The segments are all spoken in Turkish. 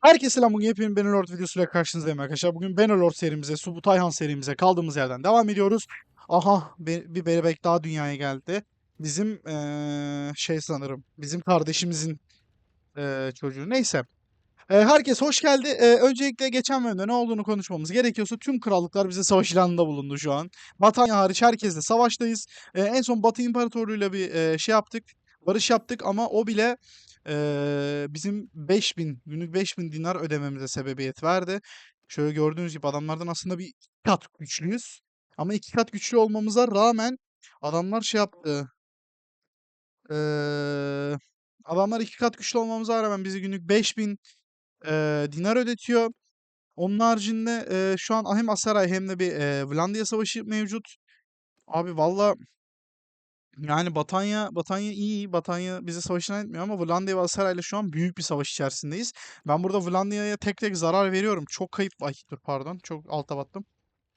Herkese selam. Bugün yepyeni Bannerlord videosuyla karşınızdayım arkadaşlar. Bugün Bannerlord serimize, Subutayhan serimize kaldığımız yerden devam ediyoruz. Aha be- bir bebek daha dünyaya geldi. Bizim eee, şey sanırım, bizim kardeşimizin eee, çocuğu. Neyse. Eee, herkes hoş geldi. Eee, öncelikle geçen bölümde ne olduğunu konuşmamız gerekiyorsa tüm krallıklar bize savaş ilanında bulundu şu an. Batanya hariç herkesle savaştayız. Eee, en son Batı İmparatorluğu'yla bir eee, şey yaptık. Barış yaptık ama o bile eee, bizim 5000 günlük 5000 dinar ödememize sebebiyet verdi. Şöyle gördüğünüz gibi adamlardan aslında bir kat güçlüyüz. Ama iki kat güçlü olmamıza rağmen adamlar şey yaptı. Eee, adamlar iki kat güçlü olmamıza rağmen bizi günlük 5000 eee, dinar ödetiyor. Onun haricinde eee, şu an hem Asaray hem de bir eee Vlandia Savaşı mevcut. Abi valla yani Batanya Batanya iyi. Batanya bize savaşına etmiyor ama Vlandia ve Asaray'la şu an büyük bir savaş içerisindeyiz. Ben burada Vlandia'ya tek tek zarar veriyorum. Çok kayıp ay dur pardon. Çok alta battım.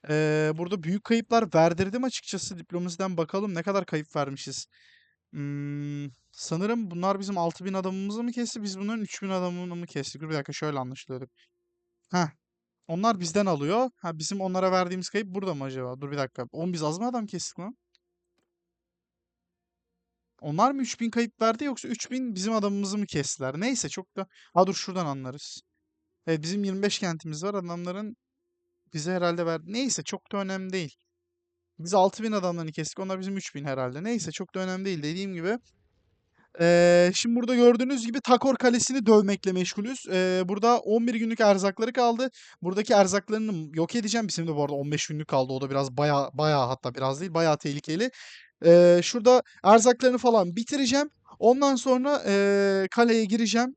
Eee, burada büyük kayıplar verdirdim açıkçası. Diplomasiden bakalım ne kadar kayıp vermişiz. Hmm, sanırım bunlar bizim 6000 adamımızı mı kesti? Biz bunların 3000 adamını mı kestik? Dur bir dakika şöyle anlaşılıyorduk. Heh. Onlar bizden alıyor. Ha bizim onlara verdiğimiz kayıp burada mı acaba? Dur bir dakika. Oğlum biz az mı adam kestik lan? Onlar mı 3000 kayıp verdi yoksa 3000 bizim adamımızı mı kestiler? Neyse çok da... Ha dur şuradan anlarız. Evet bizim 25 kentimiz var. Adamların bize herhalde verdi. Neyse çok da önemli değil. Biz 6000 adamlarını kestik. Onlar bizim 3000 herhalde. Neyse çok da önemli değil. Dediğim gibi. Eee, şimdi burada gördüğünüz gibi Takor Kalesi'ni dövmekle meşgulüz. Eee, burada 11 günlük erzakları kaldı. Buradaki erzaklarını yok edeceğim. Bizim de bu arada 15 günlük kaldı. O da biraz baya baya hatta biraz değil baya tehlikeli. Eee, şurada erzaklarını falan bitireceğim. Ondan sonra eee, kaleye gireceğim.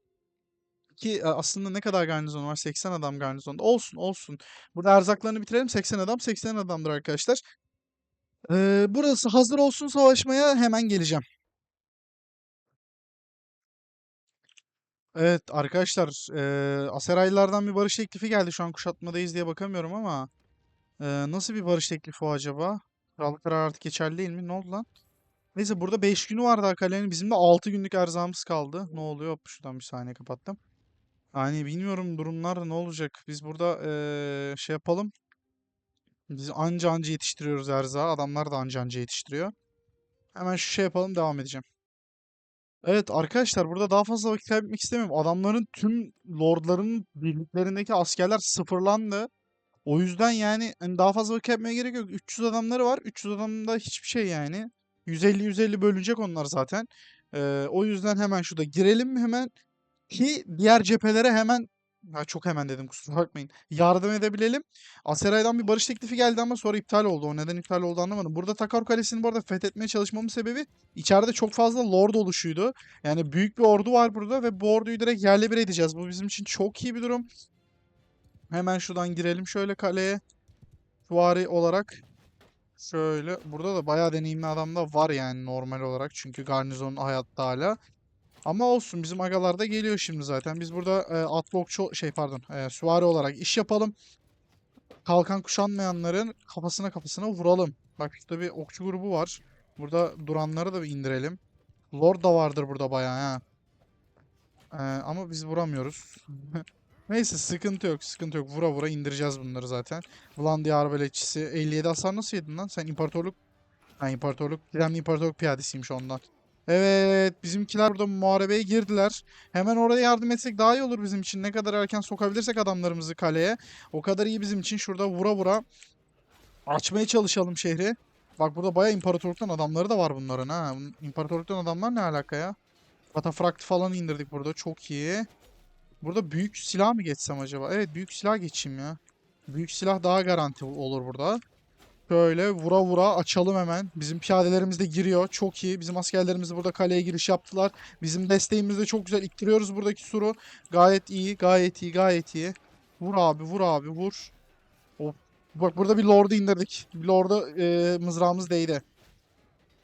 Ki e, aslında ne kadar garnizon var? 80 adam garnizonda. Olsun olsun. Burada erzaklarını bitirelim. 80 adam 80 adamdır arkadaşlar. Eee, burası hazır olsun savaşmaya hemen geleceğim. Evet arkadaşlar eee Aseraylılardan bir barış teklifi geldi. Şu an kuşatmadayız diye bakamıyorum ama eee, nasıl bir barış teklifi o acaba? Krallık kararı artık geçerli değil mi? Ne oldu lan? Neyse burada 5 günü var daha kalenin. Bizim de 6 günlük erzağımız kaldı. Ne oluyor? Hop, şuradan bir saniye kapattım. Yani bilmiyorum durumlar ne olacak. Biz burada eee, şey yapalım. Biz anca anca yetiştiriyoruz erzağı. Adamlar da anca anca yetiştiriyor. Hemen şu şey yapalım devam edeceğim. Evet arkadaşlar burada daha fazla vakit kaybetmek istemiyorum. Adamların tüm lordların birliklerindeki askerler sıfırlandı. O yüzden yani hani daha fazla vakit kaybetmeye gerek yok. 300 adamları var. 300 adamda hiçbir şey yani. 150-150 bölünecek onlar zaten. Ee, o yüzden hemen şurada girelim hemen ki diğer cephelere hemen ha, çok hemen dedim kusura bakmayın. Yardım edebilelim. Aseray'dan bir barış teklifi geldi ama sonra iptal oldu. O neden iptal oldu anlamadım. Burada Takar Kalesi'ni bu arada fethetmeye çalışmamın sebebi içeride çok fazla lord oluşuydu. Yani büyük bir ordu var burada ve bu orduyu direkt yerle bir edeceğiz. Bu bizim için çok iyi bir durum. Hemen şuradan girelim şöyle kaleye. Süvari olarak. Şöyle. Burada da bayağı deneyimli adam da var yani normal olarak. Çünkü garnizon hayatta hala. Ama olsun bizim agalar da geliyor şimdi zaten. Biz burada e, atlı okçu şey pardon e, süvari olarak iş yapalım. Kalkan kuşanmayanların kafasına kafasına vuralım. Bak şurada bir okçu grubu var. Burada duranları da bir indirelim. Lord da vardır burada bayağı ha. Ee, ama biz vuramıyoruz. Neyse sıkıntı yok sıkıntı yok. Vura vura indireceğiz bunları zaten. Vlandia arbeletçisi 57 hasar nasıl yedin lan? Sen imparatorluk... Ha imparatorluk. Gizemli imparatorluk piyadesiymiş ondan. Evet bizimkiler burada muharebeye girdiler. Hemen oraya yardım etsek daha iyi olur bizim için. Ne kadar erken sokabilirsek adamlarımızı kaleye. O kadar iyi bizim için. Şurada vura vura açmaya çalışalım şehri. Bak burada bayağı imparatorluktan adamları da var bunların ha. İmparatorluktan adamlar ne alaka ya? Katafrakt falan indirdik burada. Çok iyi. Burada büyük silah mı geçsem acaba? Evet büyük silah geçeyim ya. Büyük silah daha garanti olur burada. Şöyle vura vura açalım hemen. Bizim piyadelerimiz de giriyor. Çok iyi. Bizim askerlerimiz de burada kaleye giriş yaptılar. Bizim desteğimiz de çok güzel. İttiriyoruz buradaki suru. Gayet iyi, gayet iyi, gayet iyi. Vur abi, vur abi, vur. Hop. Bak burada bir lord'u indirdik. Bir lord'a e, mızrağımız değdi.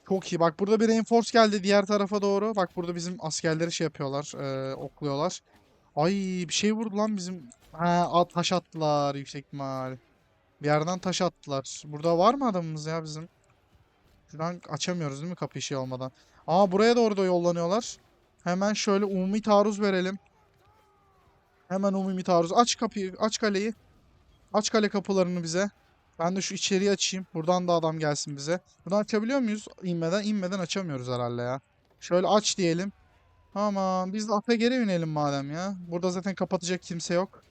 Çok iyi. Bak burada bir reinforce geldi diğer tarafa doğru. Bak burada bizim askerleri şey yapıyorlar. e, okluyorlar. Ay bir şey vurdu lan bizim. Ha, a- taş attılar yüksek ihtimal. Bir yerden taş attılar. Burada var mı adamımız ya bizim? Şuradan açamıyoruz değil mi kapıyı şey olmadan? Aa buraya doğru da yollanıyorlar. Hemen şöyle umumi taarruz verelim. Hemen umumi taarruz. Aç kapıyı, aç kaleyi. Aç kale kapılarını bize. Ben de şu içeriği açayım. Buradan da adam gelsin bize. Buradan açabiliyor muyuz? İnmeden, inmeden açamıyoruz herhalde ya. Şöyle aç diyelim. Tamam. Biz de ata geri binelim madem ya. Burada zaten kapatacak kimse yok.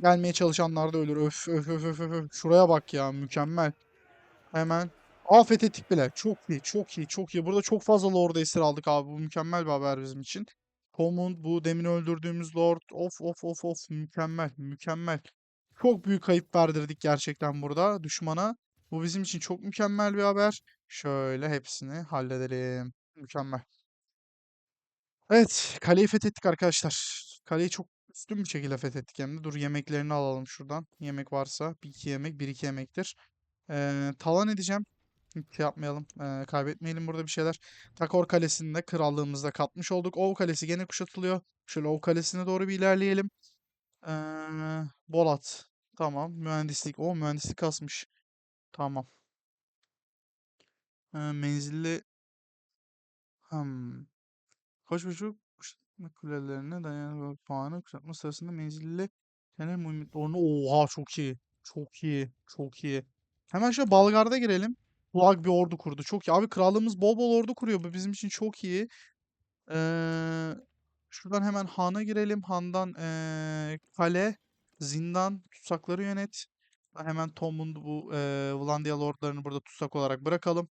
Gelmeye çalışanlar da ölür. Öf öf öf öf öf. Şuraya bak ya. Mükemmel. Hemen. Aa fethettik bile. Çok iyi, çok iyi, çok iyi. Burada çok fazla Lord'u esir aldık abi. Bu mükemmel bir haber bizim için. Tormund bu demin öldürdüğümüz Lord. Of of of of. Mükemmel, mükemmel. Çok büyük kayıp verdirdik gerçekten burada düşmana. Bu bizim için çok mükemmel bir haber. Şöyle hepsini halledelim. Mükemmel. Evet, kaleyi fethettik arkadaşlar. Kaleyi çok üstün bir şekilde fethettik hem de. Dur yemeklerini alalım şuradan. Yemek varsa bir iki yemek, bir iki yemektir. Ee, talan edeceğim. Hiç şey yapmayalım. ee, kaybetmeyelim burada bir şeyler. Takor Kalesi'ni de krallığımızda katmış olduk. Ov Kalesi gene kuşatılıyor. Şöyle Ov Kalesi'ne doğru bir ilerleyelim. Ee, Bolat. Tamam. Mühendislik. O mühendislik kasmış. Tamam. Ee, menzilli. Hmm. Koçbucuk kuşatma kulelerine dayanan puanı kuşatma sırasında menzilli genel mühimmatlarını. Oha çok iyi. Çok iyi. Çok iyi. Hemen şöyle Balgar'da girelim. Kulak bir ordu kurdu. Çok iyi. Abi krallığımız bol bol ordu kuruyor. Bu bizim için çok iyi. Ee, şuradan hemen Han'a girelim. Han'dan ee, kale, zindan, tutsakları yönet. Hemen Tom'un bu ee, Vlandia lordlarını burada tutsak olarak bırakalım.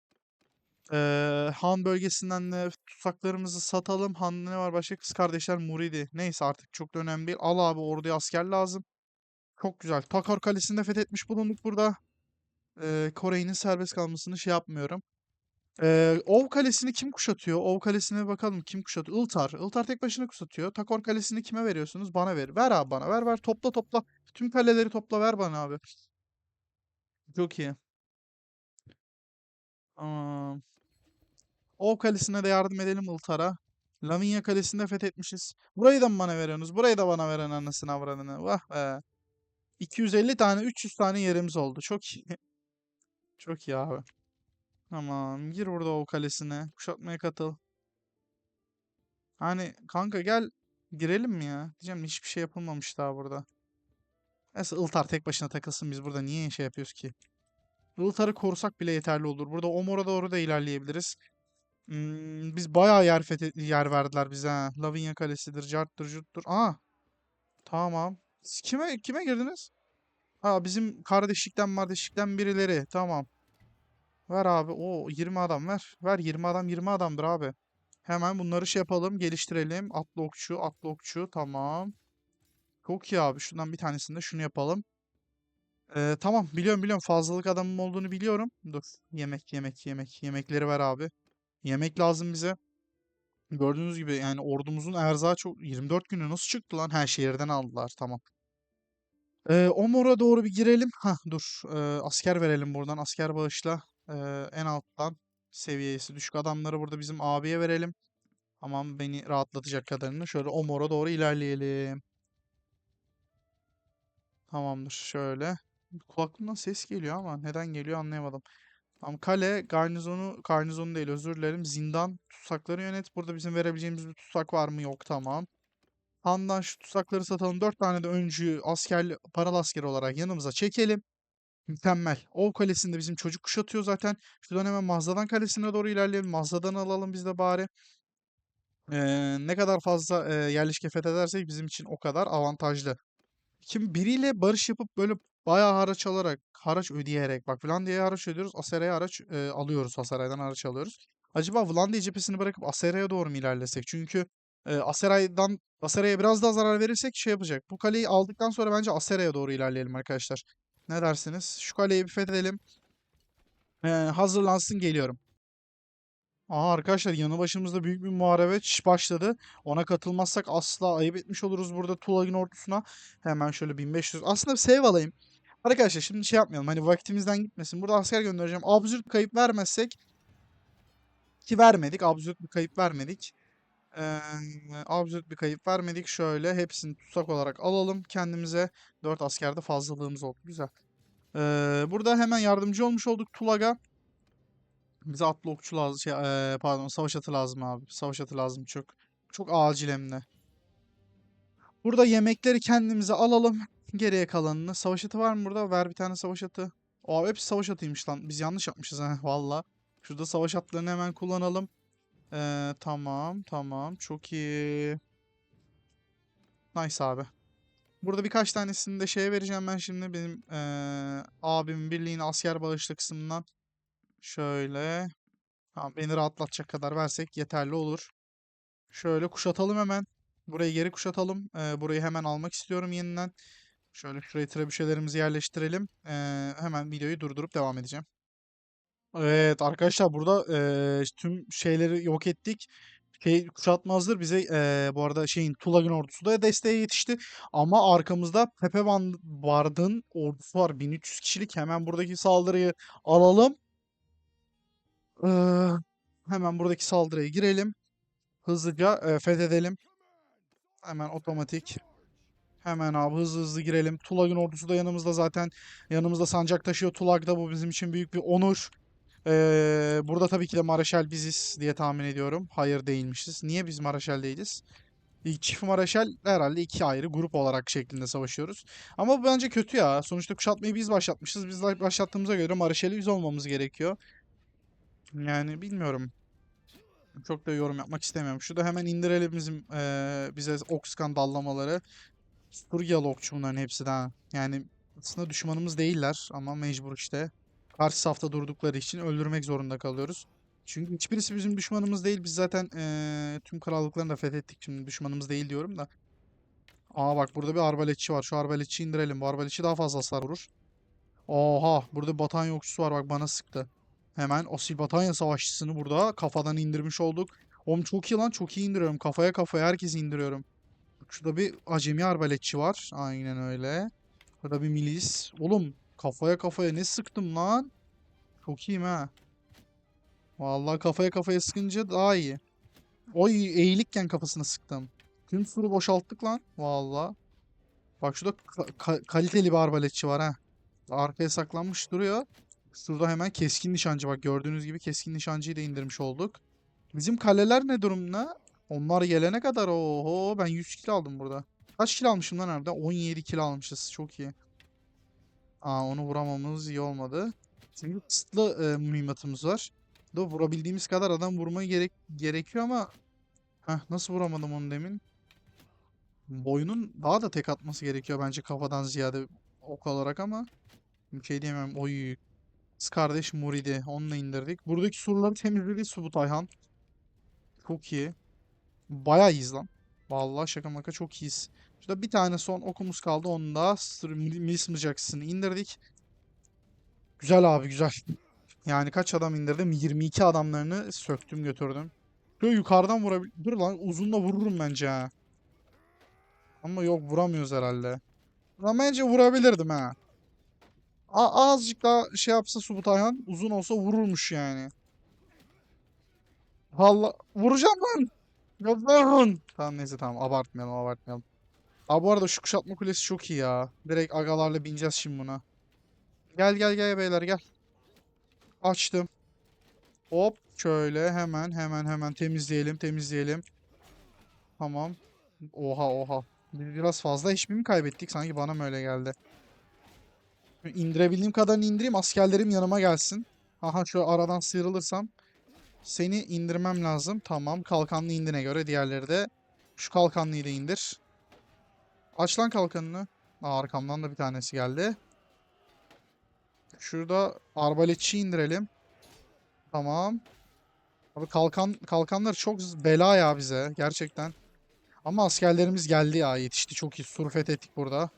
Ee, Han bölgesinden de tutsaklarımızı satalım. Han'da ne var başka? Kız kardeşler Muridi. Neyse artık çok da önemli değil. Al abi orduya asker lazım. Çok güzel. Takor Kalesi'ni de fethetmiş bulunduk burada. Ee, Kore'nin serbest kalmasını şey yapmıyorum. Ee, Ov Kalesi'ni kim kuşatıyor? Ov Kalesi'ne bakalım kim kuşatıyor? Iltar. Iltar tek başına kuşatıyor. Takor Kalesi'ni kime veriyorsunuz? Bana ver. Ver abi bana. Ver ver. Topla topla. Tüm kaleleri topla ver bana abi. Çok iyi. Aa, Ov Kalesi'ne de yardım edelim Iltar'a. Lavinia Kalesi'ni de fethetmişiz. Burayı da mı bana veriyorsunuz? Burayı da bana veren anasını avradını. Vah be. 250 tane, 300 tane yerimiz oldu. Çok iyi. Çok iyi abi. Tamam. Gir burada Ov Kalesi'ne. Kuşatmaya katıl. Hani kanka gel girelim mi ya? Diyeceğim hiçbir şey yapılmamış daha burada. Neyse Iltar tek başına takılsın biz burada niye şey yapıyoruz ki? Iltar'ı korusak bile yeterli olur. Burada Omor'a doğru da ilerleyebiliriz. Hmm, biz bayağı yer yer verdiler bize. Lavinia Kalesi'dir, carttır, curttur. Aa, tamam. Siz kime kime girdiniz? Ha bizim kardeşlikten kardeşlikten birileri. Tamam. Ver abi. O 20 adam ver. Ver 20 adam 20 adamdır abi. Hemen bunları şey yapalım, geliştirelim. Atlı okçu, atlı okçu. Tamam. Çok iyi abi. Şundan bir tanesini de şunu yapalım. Ee, tamam biliyorum biliyorum fazlalık adamım olduğunu biliyorum. Dur. Yemek yemek yemek. Yemekleri ver abi. Yemek lazım bize. Gördüğünüz gibi yani ordumuzun erzağı çok 24 günü nasıl çıktı lan? Her şehirden aldılar. Tamam. Ee, Omor'a doğru bir girelim. Hah dur. Ee, asker verelim buradan. Asker bağışla. Ee, en alttan seviyesi düşük adamları burada bizim abiye verelim. Tamam beni rahatlatacak kadarını. Şöyle Omor'a doğru ilerleyelim. Tamamdır. Şöyle. Kulaklığımdan ses geliyor ama neden geliyor anlayamadım. Tamam kale, garnizonu, garnizonu değil özür dilerim. Zindan, tutsakları yönet. Burada bizim verebileceğimiz bir tutsak var mı? Yok tamam. Handan şu tutsakları satalım. Dört tane de öncü asker, paralı asker olarak yanımıza çekelim. Mükemmel. Ov Kalesi'nde bizim çocuk kuşatıyor zaten. Şuradan hemen Mazdadan Kalesi'ne doğru ilerleyelim. Mazdadan alalım biz de bari. Ee, ne kadar fazla e, yerleşke fethedersek bizim için o kadar avantajlı. Şimdi biriyle barış yapıp böyle bayağı haraç alarak, haraç ödeyerek, bak Vlandia'ya haraç ödüyoruz, Asera'ya haraç e, alıyoruz, Aseray'dan haraç alıyoruz. Acaba Vlandia cephesini bırakıp Asera'ya doğru mu ilerlesek? Çünkü e, Aseray'dan Asera'ya biraz daha zarar verirsek şey yapacak. Bu kaleyi aldıktan sonra bence Asera'ya doğru ilerleyelim arkadaşlar. Ne dersiniz? Şu kaleyi bir fethedelim. E, hazırlansın geliyorum. Aha arkadaşlar yanı başımızda büyük bir muharebe başladı. Ona katılmazsak asla ayıp etmiş oluruz burada Tulagin ordusuna. Hemen şöyle 1500. Aslında save alayım. Arkadaşlar şimdi şey yapmayalım. Hani vaktimizden gitmesin. Burada asker göndereceğim. Absürt kayıp vermezsek ki vermedik. Absürt bir kayıp vermedik. Ee, absürt bir kayıp vermedik. Şöyle hepsini tutsak olarak alalım. Kendimize 4 askerde fazlalığımız oldu. Güzel. Ee, burada hemen yardımcı olmuş olduk Tulag'a. Bize atlı okçu lazım. Şey, eee, pardon savaş atı lazım abi. Savaş atı lazım çok. Çok acil hem de. Burada yemekleri kendimize alalım. Geriye kalanını. Savaş atı var mı burada? Ver bir tane savaş atı. O hepsi savaş atıymış lan. Biz yanlış yapmışız ha valla. Şurada savaş atlarını hemen kullanalım. Ee, tamam tamam çok iyi. Nice abi. Burada birkaç tanesini de şeye vereceğim ben şimdi benim eee abimin birliğine asker bağışlı kısmından. Şöyle. Tamam beni rahatlatacak kadar versek yeterli olur. Şöyle kuşatalım hemen. Burayı geri kuşatalım. Eee, burayı hemen almak istiyorum yeniden. Şöyle şuraya trebüşelerimizi yerleştirelim. Eee, hemen videoyu durdurup devam edeceğim. Evet arkadaşlar burada eee, tüm şeyleri yok ettik. Şey kuşatma hazır bize eee, bu arada şeyin Tulag'ın ordusu da desteğe yetişti. Ama arkamızda Pepe Van Bard'ın ordusu var 1300 kişilik. Hemen buradaki saldırıyı alalım. Eee, hemen buradaki saldırıya girelim. Hızlıca eee, fethedelim. Hemen otomatik. Hemen abi hızlı hızlı girelim. Tulag'ın ordusu da yanımızda zaten. Yanımızda sancak taşıyor Tulag da bu bizim için büyük bir onur. Ee, burada tabii ki de Maraşal biziz diye tahmin ediyorum. Hayır değilmişiz. Niye biz Maraşal değiliz? Çift Maraşal herhalde iki ayrı grup olarak şeklinde savaşıyoruz. Ama bu bence kötü ya. Sonuçta kuşatmayı biz başlatmışız. Biz başlattığımıza göre Maraşal'i biz olmamız gerekiyor. Yani bilmiyorum. Çok da yorum yapmak istemiyorum. Şurada hemen indirelim bizim eee, bize Oxkan dallamaları. Sturgiyalı okçu bunların hepsi de ha. Yani aslında düşmanımız değiller ama mecbur işte. Karşı safta durdukları için öldürmek zorunda kalıyoruz. Çünkü hiçbirisi bizim düşmanımız değil. Biz zaten eee, tüm krallıklarını da fethettik. Şimdi düşmanımız değil diyorum da. Aa bak burada bir arbaletçi var. Şu arbaletçiyi indirelim. Bu arbaletçi daha fazla hasar vurur. Oha burada bir Batanya okçusu var bak bana sıktı. Hemen Asil Batanya savaşçısını burada kafadan indirmiş olduk. Oğlum çok iyi lan çok iyi indiriyorum. Kafaya kafaya herkesi indiriyorum. Şurada bir acemi arbaletçi var. Aynen öyle. Burada bir milis. Oğlum kafaya kafaya ne sıktım lan? Çok iyiyim ha. Vallahi kafaya kafaya sıkınca daha iyi. Oy eğilikken kafasına sıktım. Tüm suru boşalttık lan. Vallahi. Bak şurada ka- ka- kaliteli bir arbaletçi var ha. Arkaya saklanmış duruyor. Şurada hemen keskin nişancı bak gördüğünüz gibi keskin nişancıyı da indirmiş olduk. Bizim kaleler ne durumda? Onlar gelene kadar oho ben 100 kilo aldım burada. Kaç kilo almışım lan harbiden? 17 kilo almışız. Çok iyi. Aa onu vuramamız iyi olmadı. Şimdi kısıtlı e, mühimmatımız var. Da vurabildiğimiz kadar adam vurmayı gerek gerekiyor ama Heh, nasıl vuramadım onu demin? Boyunun daha da tek atması gerekiyor bence kafadan ziyade ok olarak ama bir şey diyemem. Oy. Kardeş Muridi. Onunla indirdik. Buradaki surları temizledi Subut Ayhan. Çok iyi. Bayağı iyiyiz lan. Vallahi şaka maka çok iyiyiz. Şurada bir tane son okumuz kaldı. Onu da Milis mıcakçısını indirdik. Güzel abi güzel. Yani kaç adam indirdim? 22 adamlarını söktüm götürdüm. Şöyle yukarıdan vurabil... Dur lan uzunla vururum bence ha. Ama yok vuramıyoruz herhalde. Ama bence vurabilirdim ha. A azıcık daha şey yapsa Subut Ayhan uzun olsa vururmuş yani. Valla vuracağım lan. Yapmayın. Tamam neyse tamam abartmayalım abartmayalım. Abi bu arada şu kuşatma kulesi çok iyi ya. Direkt agalarla bineceğiz şimdi buna. Gel gel gel beyler gel. Açtım. Hop şöyle hemen hemen hemen temizleyelim temizleyelim. Tamam. Oha oha. Biraz fazla HP mi kaybettik? Sanki bana mı öyle geldi? İndirebildiğim kadarını indireyim. Askerlerim yanıma gelsin. Aha şu aradan sıyrılırsam. Seni indirmem lazım. Tamam. Kalkanlı indiğine göre diğerleri de. Şu kalkanlıyı da indir. Aç lan kalkanını. Aa, arkamdan da bir tanesi geldi. Şurada arbaletçi indirelim. Tamam. Abi kalkan kalkanlar çok bela ya bize gerçekten. Ama askerlerimiz geldi ya yetişti çok iyi. Sur fethettik burada.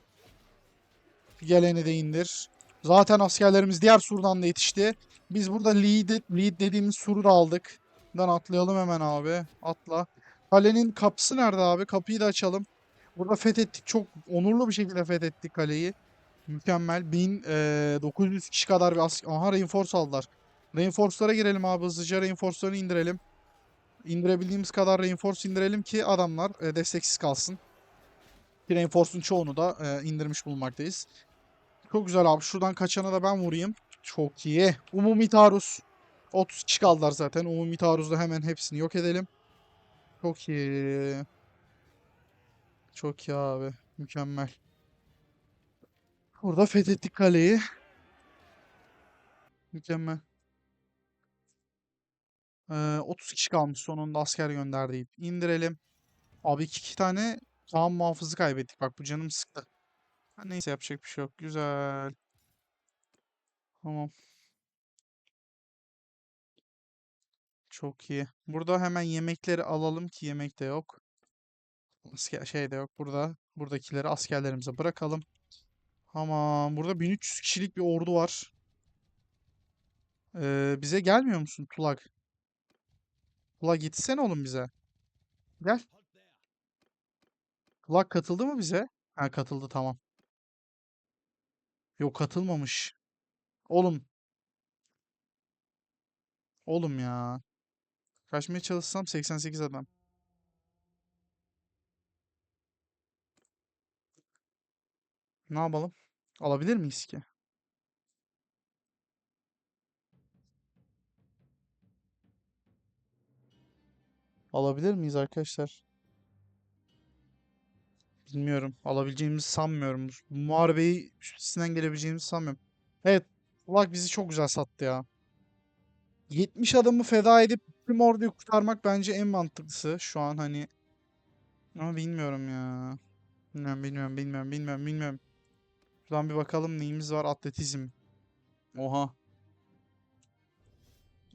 Geleni de indir. Zaten askerlerimiz diğer surdan da yetişti. Biz burada lead, lead dediğimiz suru da aldık. Buradan atlayalım hemen abi. Atla. Kalenin kapısı nerede abi? Kapıyı da açalım. Burada fethettik. Çok onurlu bir şekilde fethettik kaleyi. Mükemmel. 1900 kişi kadar bir asker. Aha reinforce aldılar. Reinforce'lara girelim abi hızlıca. Reinforce'larını indirelim. İndirebildiğimiz kadar reinforce indirelim ki adamlar e, desteksiz kalsın. Reinforce'un çoğunu da e, indirmiş bulunmaktayız. Çok güzel abi. Şuradan kaçana da ben vurayım. Çok iyi. Umumi taarruz. 30 kişi zaten. Umumi taarruzda hemen hepsini yok edelim. Çok iyi. Çok iyi abi. Mükemmel. Burada fethettik kaleyi. Mükemmel. Ee, 30 kişi kalmış sonunda asker gönderdik. İndirelim. Abi iki, iki tane tam muhafızı kaybettik. Bak bu canım sıktı. Ha, neyse yapacak bir şey yok. Güzel. Tamam. Çok iyi. Burada hemen yemekleri alalım ki yemek de yok. Asker, şey de yok burada. Buradakileri askerlerimize bırakalım. Tamam. Burada 1300 kişilik bir ordu var. Ee, bize gelmiyor musun Tulak? Tulak gitsene oğlum bize. Gel. Tulak katıldı mı bize? Ha katıldı tamam. Yok katılmamış. Oğlum. Oğlum ya. Kaçmaya çalışsam 88 adam. Ne yapalım? Alabilir miyiz ki? Alabilir miyiz arkadaşlar? Bilmiyorum. Alabileceğimizi sanmıyorum. Muharebeyi üstesinden gelebileceğimizi sanmıyorum. Evet. Ulak bizi çok güzel sattı ya. 70 adamı feda edip tüm orduyu kurtarmak bence en mantıklısı şu an hani. Ama bilmiyorum ya. Bilmiyorum, bilmiyorum, bilmiyorum, bilmiyorum, bilmiyorum. Şuradan bir bakalım neyimiz var? Atletizm. Oha.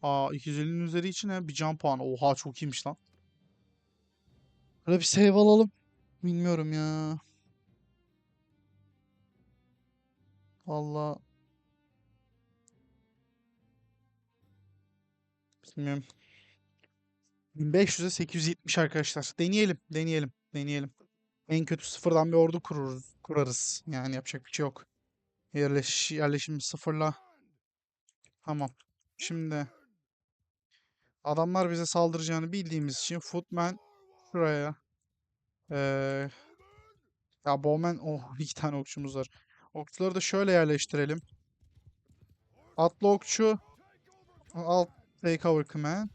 Aa 250'nin üzeri için he, bir can puanı. Oha çok iyiymiş lan. Burada bir save alalım. Bilmiyorum ya. Valla bilmiyorum. 1500'e 870 arkadaşlar. Deneyelim, deneyelim, deneyelim. En kötü sıfırdan bir ordu kururuz, kurarız. Yani yapacak bir şey yok. Yerleş, yerleşim sıfırla. Tamam. Şimdi adamlar bize saldıracağını bildiğimiz için Footman şuraya. Ee, ya Bowman oh iki tane okçumuz var. Okçuları da şöyle yerleştirelim. Atlı okçu. Alt take over command.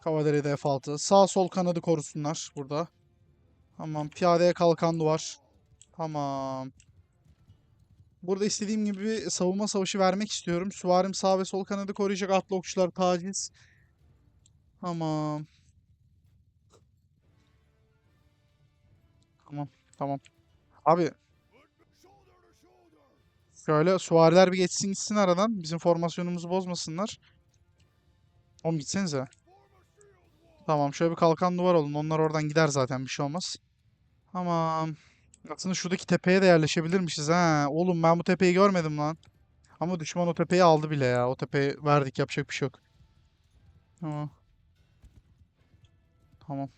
Kavaleri de F6. Sağ sol kanadı korusunlar burada. Tamam. Piyadeye kalkan duvar. Tamam. Burada istediğim gibi bir savunma savaşı vermek istiyorum. Süvarim sağ ve sol kanadı koruyacak. Atlı okçular taciz. Tamam. Tamam. Tamam. Abi şöyle süvariler bir geçsin gitsin aradan. Bizim formasyonumuzu bozmasınlar. Oğlum gitsenize. Tamam şöyle bir kalkan duvar olun. Onlar oradan gider zaten bir şey olmaz. Tamam. Aslında şuradaki tepeye de yerleşebilirmişiz ha. Oğlum ben bu tepeyi görmedim lan. Ama düşman o tepeyi aldı bile ya. O tepeyi verdik yapacak bir şey yok. Tamam. Tamam.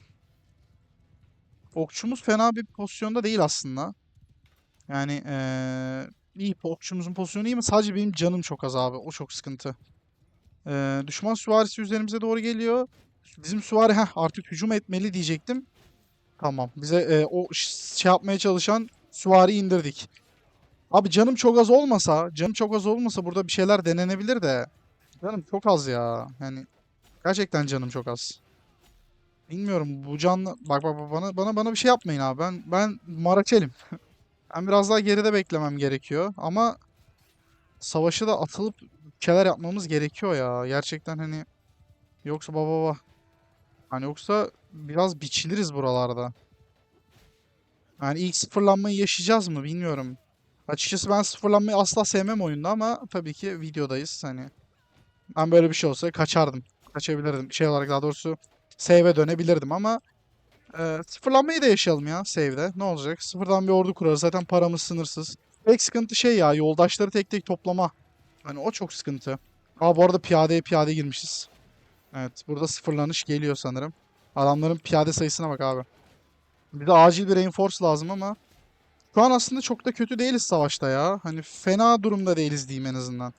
Okçumuz fena bir pozisyonda değil aslında. Yani eee iyi okçumuzun pozisyonu iyi mi? Sadece benim canım çok az abi. O çok sıkıntı. Eee, düşman süvarisi üzerimize doğru geliyor. Bizim süvari heh, artık hücum etmeli diyecektim. Tamam. Bize e, o şey yapmaya çalışan süvari indirdik. Abi canım çok az olmasa, canım çok az olmasa burada bir şeyler denenebilir de. Canım çok az ya. Yani gerçekten canım çok az. Bilmiyorum bu canlı bak bak bana bana bana bir şey yapmayın abi. Ben ben Maraçelim. Ben biraz daha geride beklemem gerekiyor ama savaşı da atılıp şeyler yapmamız gerekiyor ya. Gerçekten hani yoksa baba baba. Hani yoksa biraz biçiliriz buralarda. Yani ilk sıfırlanmayı yaşayacağız mı bilmiyorum. Açıkçası ben sıfırlanmayı asla sevmem oyunda ama tabii ki videodayız hani. Ben böyle bir şey olsa kaçardım. Kaçabilirdim. Şey olarak daha doğrusu save'e dönebilirdim ama e, sıfırlanmayı da yaşayalım ya save'de. Ne olacak? Sıfırdan bir ordu kurarız. Zaten paramız sınırsız. Tek sıkıntı şey ya yoldaşları tek tek toplama. Hani o çok sıkıntı. Aa bu arada piyadeye piyade girmişiz. Evet burada sıfırlanış geliyor sanırım. Adamların piyade sayısına bak abi. Bize acil bir reinforce lazım ama şu an aslında çok da kötü değiliz savaşta ya. Hani fena durumda değiliz diyeyim en azından.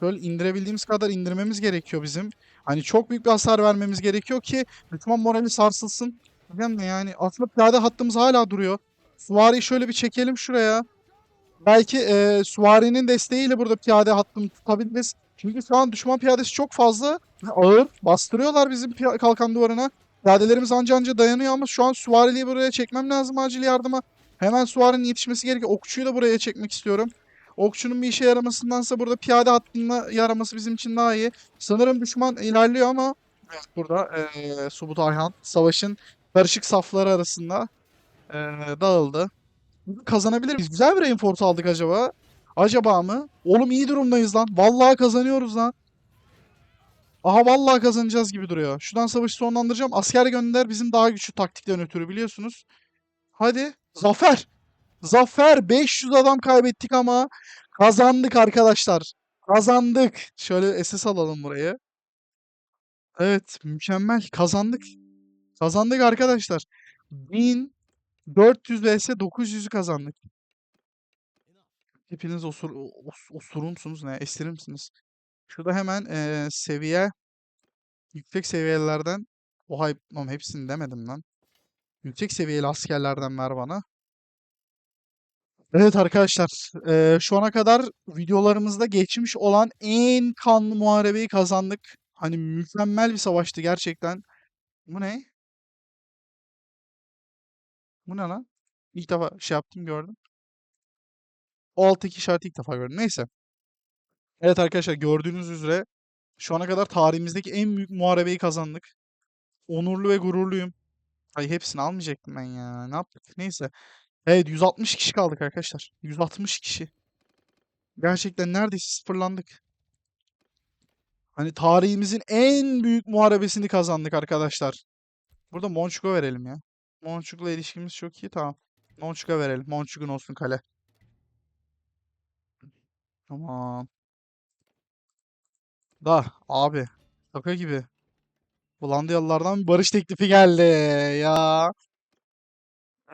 Böyle indirebildiğimiz kadar indirmemiz gerekiyor bizim. Hani çok büyük bir hasar vermemiz gerekiyor ki Müslüman morali sarsılsın. Bilmem ne yani aslında piyade hattımız hala duruyor. Süvariyi şöyle bir çekelim şuraya. Belki e, süvarinin desteğiyle burada piyade hattını tutabiliriz. Çünkü şu an düşman piyadesi çok fazla ağır. Bastırıyorlar bizim kalkan duvarına. Piyadelerimiz anca anca dayanıyor ama şu an süvariliği buraya çekmem lazım acil yardıma. Hemen süvarinin yetişmesi gerekiyor. Okçuyu da buraya çekmek istiyorum. Okçunun bir işe yaramasındansa burada piyade hattında yaraması bizim için daha iyi. Sanırım düşman ilerliyor ama evet, burada eee Subut Ayhan savaşın karışık safları arasında eee, dağıldı. Kazanabilir miyiz? Güzel bir reinforce aldık acaba. Acaba mı? Oğlum iyi durumdayız lan. Vallahi kazanıyoruz lan. Aha vallahi kazanacağız gibi duruyor. Şuradan savaşı sonlandıracağım. Asker gönder bizim daha güçlü taktikten ötürü biliyorsunuz. Hadi. Zafer. Zafer. 500 adam kaybettik ama kazandık arkadaşlar. Kazandık. Şöyle SS alalım buraya. Evet, mükemmel. Kazandık. Kazandık arkadaşlar. 1400 vs 900'ü kazandık. Hepiniz osur, os, osurumsunuz ne? Misiniz? Şurada hemen eee, seviye yüksek seviyelerden oha oğlum hepsini demedim lan. Yüksek seviyeli askerlerden ver bana. Evet arkadaşlar, eee, şu ana kadar videolarımızda geçmiş olan en kanlı muharebeyi kazandık. Hani mükemmel bir savaştı gerçekten. Bu ne? Bu ne lan? İlk defa şey yaptım gördüm. O alttaki işareti ilk defa gördüm. Neyse. Evet arkadaşlar gördüğünüz üzere şu ana kadar tarihimizdeki en büyük muharebeyi kazandık. Onurlu ve gururluyum. Ay hepsini almayacaktım ben ya. Ne yaptık? Neyse. Evet 160 kişi kaldık arkadaşlar. 160 kişi. Gerçekten neredeyse sıfırlandık. Hani tarihimizin en büyük muharebesini kazandık arkadaşlar. Burada Monçuk'a verelim ya. Monçuk'la ilişkimiz çok iyi. Tamam. Monçuk'a verelim. Monçuk'un olsun kale. Tamam. Da abi. Şaka gibi. Hollandalılardan bir barış teklifi geldi ya.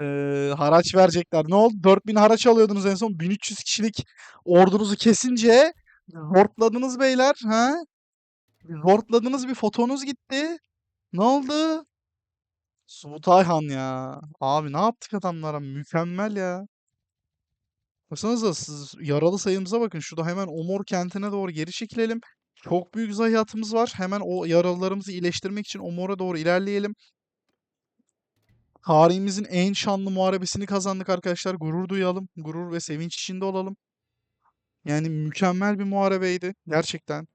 Ee, haraç verecekler. Ne oldu? 4000 haraç alıyordunuz en son. 1300 kişilik ordunuzu kesince zortladınız beyler. Ha? Zortladınız bir fotonuz gitti. Ne oldu? Subut Ayhan ya. Abi ne yaptık adamlara? Mükemmel ya. Baksanıza siz yaralı sayımıza bakın. Şurada hemen Omor kentine doğru geri çekilelim. Çok büyük zayiatımız var. Hemen o yaralılarımızı iyileştirmek için Omor'a doğru ilerleyelim. Tarihimizin en şanlı muharebesini kazandık arkadaşlar. Gurur duyalım. Gurur ve sevinç içinde olalım. Yani mükemmel bir muharebeydi. Gerçekten.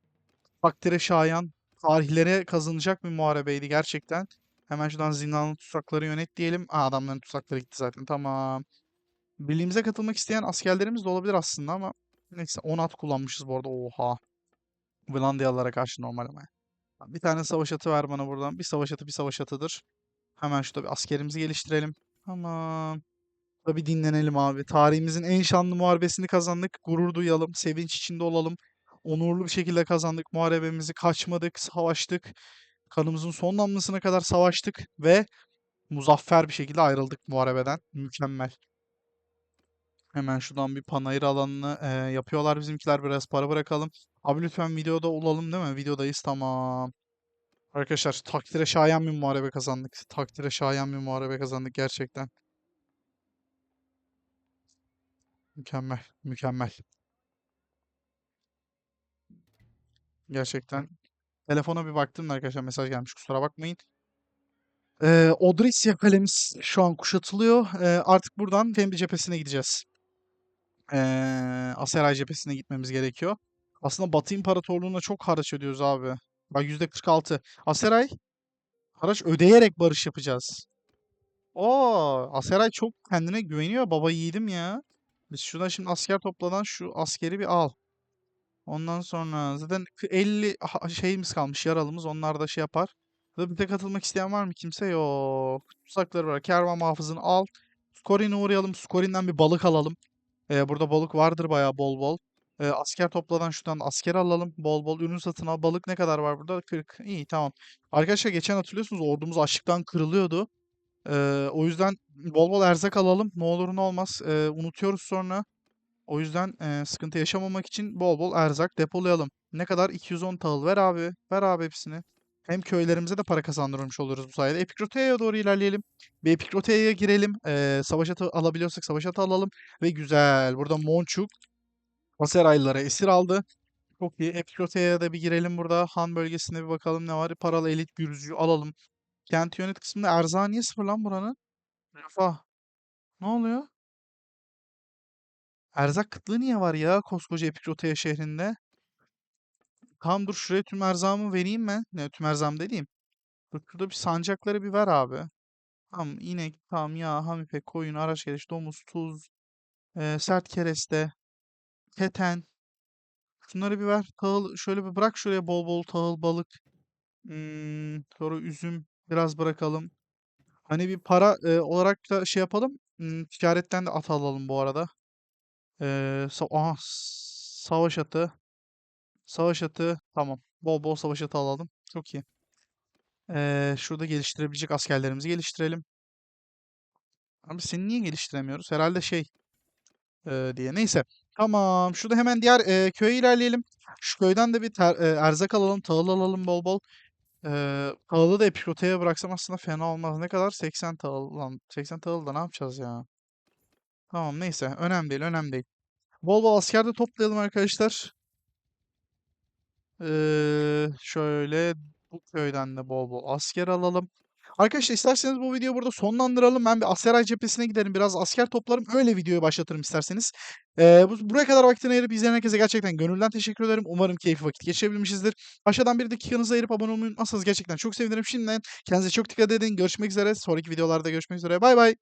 Takdire şayan. Tarihlere kazanacak bir muharebeydi gerçekten. Hemen şuradan zindanlı tutsakları yönet diyelim. Aa, adamların tutsakları gitti zaten. Tamam. Birliğimize katılmak isteyen askerlerimiz de olabilir aslında ama neyse 10 at kullanmışız bu arada. Oha. Vlandiyalılara karşı normal ama. Bir tane savaş atı ver bana buradan. Bir savaş atı bir savaş atıdır. Hemen şurada bir askerimizi geliştirelim. Tamam. Burada bir dinlenelim abi. Tarihimizin en şanlı muharebesini kazandık. Gurur duyalım. Sevinç içinde olalım. Onurlu bir şekilde kazandık muharebemizi. Kaçmadık, savaştık. Kanımızın son damlasına kadar savaştık ve muzaffer bir şekilde ayrıldık muharebeden. Mükemmel. Hemen şuradan bir panayır alanını e, yapıyorlar bizimkiler. Biraz para bırakalım. Abi lütfen videoda olalım değil mi? Videodayız tamam. Arkadaşlar takdire şayan bir muharebe kazandık. Takdire şayan bir muharebe kazandık gerçekten. Mükemmel, mükemmel. Gerçekten. Telefona bir baktım da arkadaşlar mesaj gelmiş kusura bakmayın. Ee, Odrisya kalemiz şu an kuşatılıyor. Ee, artık buradan Fembi cephesine gideceğiz. Ee, Aseray cephesine gitmemiz gerekiyor. Aslında Batı İmparatorluğu'na çok haraç ödüyoruz abi. Bak %46. Aseray haraç ödeyerek barış yapacağız. Oo, Aseray çok kendine güveniyor. Baba yiğidim ya. Biz şuradan şimdi asker topladan şu askeri bir al. Ondan sonra zaten 50 ha- şeyimiz kalmış yaralımız. Onlar da şey yapar. Burada bir tek katılmak isteyen var mı? Kimse yok. Tutsakları var. Kervan muhafızını al. Skorin'e uğrayalım. Skorin'den bir balık alalım. Ee, burada balık vardır bayağı bol bol. Ee, asker topladan şuradan asker alalım. Bol bol ürün satın al. Balık ne kadar var burada? 40. İyi tamam. Arkadaşlar geçen hatırlıyorsunuz ordumuz açlıktan kırılıyordu. Ee, o yüzden bol bol erzak alalım. Ne olur ne olmaz. Ee, unutuyoruz sonra. O yüzden e, sıkıntı yaşamamak için bol bol erzak depolayalım. Ne kadar? 210 tahıl. Ver abi. Ver abi hepsini. Hem köylerimize de para kazandırmış oluruz bu sayede. Epikrotea'ya doğru ilerleyelim. Bir Epikrotea'ya girelim. E, savaş atı alabiliyorsak savaş atı alalım. Ve güzel. Burada Monçuk Aseraylılara esir aldı. Çok iyi. Epikrotea'ya da bir girelim burada. Han bölgesine bir bakalım ne var. Paralı elit gürüzcü alalım. Kent yönet kısmında erzağı niye sıfır lan buranın? Refah. Ne oluyor? Erzak kıtlığı niye var ya koskoca Epikroteya şehrinde? Tamam dur şuraya tüm erzağımı vereyim ben. Ne tüm erzağım dediğim. Dur şurada bir sancakları bir ver abi. Tamam inek, tamam yağ, ham ipek, koyun, araç gereç, domuz, tuz, eee, sert kereste, keten. Şunları bir ver. Tahıl şöyle bir bırak şuraya bol bol tahıl, balık. Hmm, sonra üzüm biraz bırakalım. Hani bir para e, olarak da şey yapalım. Hmm, ticaretten de at alalım bu arada. Ee, sa- aha, savaş atı. Savaş atı. Tamam. Bol bol savaş atı alalım. Çok iyi. Ee, şurada geliştirebilecek askerlerimizi geliştirelim. Abi seni niye geliştiremiyoruz? Herhalde şey e, diye. Neyse. Tamam. Şurada hemen diğer e, köye ilerleyelim. Şu köyden de bir ter- e, erzak alalım. Tahıl alalım bol bol. Ee, tahılı da epikoteye bıraksam aslında fena olmaz. Ne kadar? 80 tahıl. Lan 80 tahıl da ne yapacağız ya? Tamam neyse. Önemli değil. Önemli değil. Bol bol asker de toplayalım arkadaşlar. Ee, şöyle bu köyden de bol bol asker alalım. Arkadaşlar isterseniz bu videoyu burada sonlandıralım. Ben bir Aseray cephesine giderim. Biraz asker toplarım. Öyle videoyu başlatırım isterseniz. Ee, bu, buraya kadar vaktini ayırıp izleyen herkese gerçekten gönülden teşekkür ederim. Umarım keyifli vakit geçirebilmişizdir. Aşağıdan bir dakikanızı ayırıp abone olmayı unutmazsanız gerçekten çok sevinirim. Şimdiden kendinize çok dikkat edin. Görüşmek üzere. Sonraki videolarda görüşmek üzere. Bay bay.